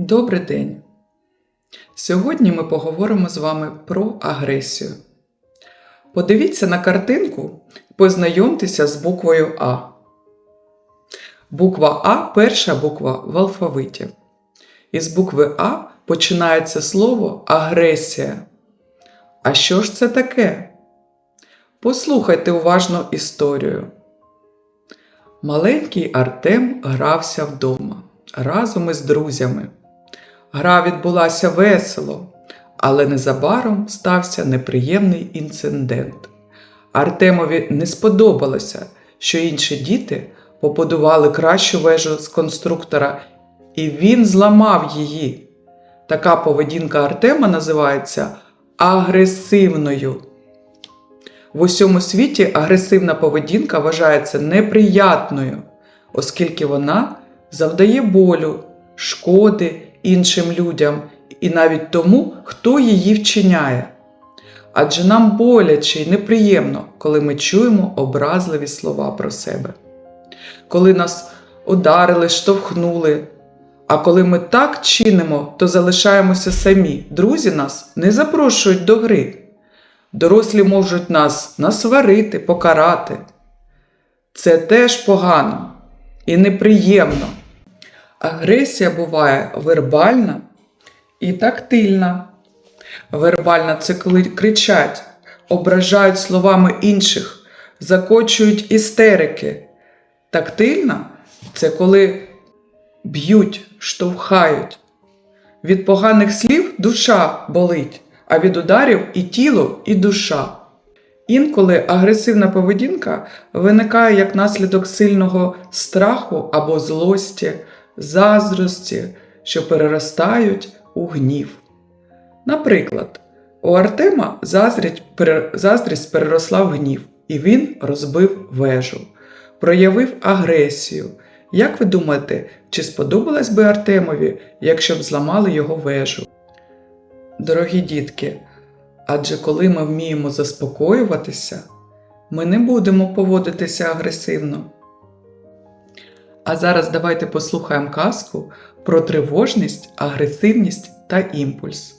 Добрий день! Сьогодні ми поговоримо з вами про агресію. Подивіться на картинку, познайомтеся з буквою А. Буква А перша буква в алфавиті. Із букви А починається слово агресія. А що ж це таке? Послухайте уважно історію. Маленький Артем грався вдома разом із друзями. Гра відбулася весело, але незабаром стався неприємний інцидент. Артемові не сподобалося, що інші діти побудували кращу вежу з конструктора, і він зламав її. Така поведінка Артема називається агресивною. В усьому світі агресивна поведінка вважається неприятною, оскільки вона завдає болю, шкоди іншим людям і навіть тому, хто її вчиняє. Адже нам боляче і неприємно, коли ми чуємо образливі слова про себе. Коли нас ударили, штовхнули. А коли ми так чинимо, то залишаємося самі. Друзі нас не запрошують до гри. Дорослі можуть нас насварити, покарати. Це теж погано і неприємно. Агресія буває вербальна і тактильна. Вербальна це коли кричать, ображають словами інших, закочують істерики. Тактильна це коли б'ють, штовхають. Від поганих слів душа болить, а від ударів і тіло, і душа. Інколи агресивна поведінка виникає як наслідок сильного страху або злості, заздрості, що переростають у гнів. Наприклад, у Артема заздрість, переросла в гнів, і він розбив вежу, проявив агресію. Як ви думаєте, чи сподобалось би Артемові, якщо б зламали його вежу? Дорогі дітки, адже коли ми вміємо заспокоюватися, ми не будемо поводитися агресивно. А зараз давайте послухаємо казку про тривожність, агресивність та імпульс.